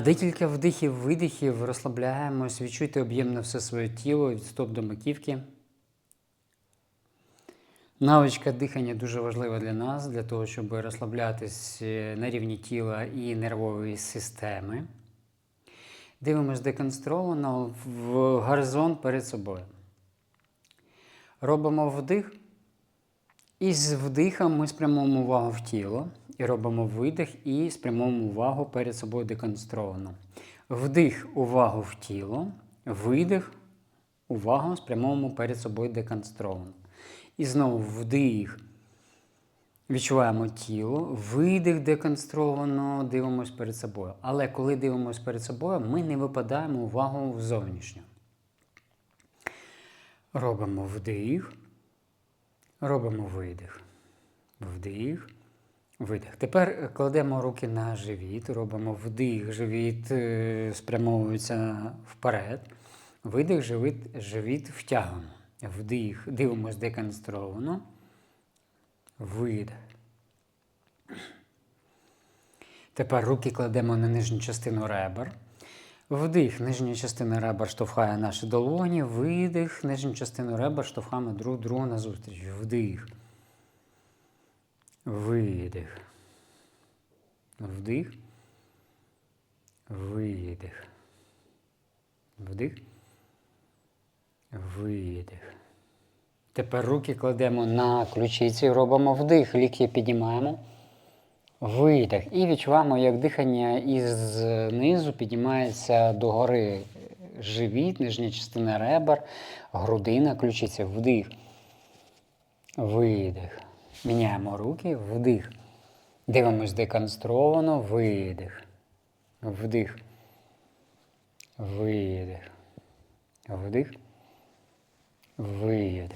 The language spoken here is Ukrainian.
Декілька вдихів, видихів, розслабляємось, відчуйте об'ємне все своє тіло від стоп до маківки. Навичка дихання дуже важлива для нас, для того, щоб розслаблятись е, на рівні тіла і нервової системи. Дивимось деконстровано в горизонт перед собою. Робимо вдих. І з вдихом ми спрямуємо увагу в тіло. І робимо видих і спрямуємо увагу перед собою деконстровано. Вдих увагу в тіло, видих, увагу спрямуємо перед собою деконстровано. І знову вдих. Відчуваємо тіло, видих деконстровано, дивимось перед собою. Але коли дивимось перед собою, ми не випадаємо увагу в зовнішню. Робимо вдих, робимо видих. Вдих, видих. Тепер кладемо руки на живіт, робимо вдих, живіт е, спрямовується вперед. Видих, живіт, живіт втягуємо. Вдих, дивимось деконстровано. Видих. Тепер руки кладемо на нижню частину ребер. Вдих, нижня частина ребер штовхає наші долоні. Видих, нижню частину ребер штовхаємо друг другу назустріч. Вдих. Видих. Вдих. Видих. Вдих. Видих. Тепер руки кладемо на ключиці, робимо вдих, лікті піднімаємо. Видих. І відчуваємо, як дихання із низу піднімається догори живіт, нижня частина ребер, грудина, ключиця. Вдих. Видих. Міняємо руки, вдих. Дивимось деконстровано, видих. Вдих. Видих. Вдих. Видих.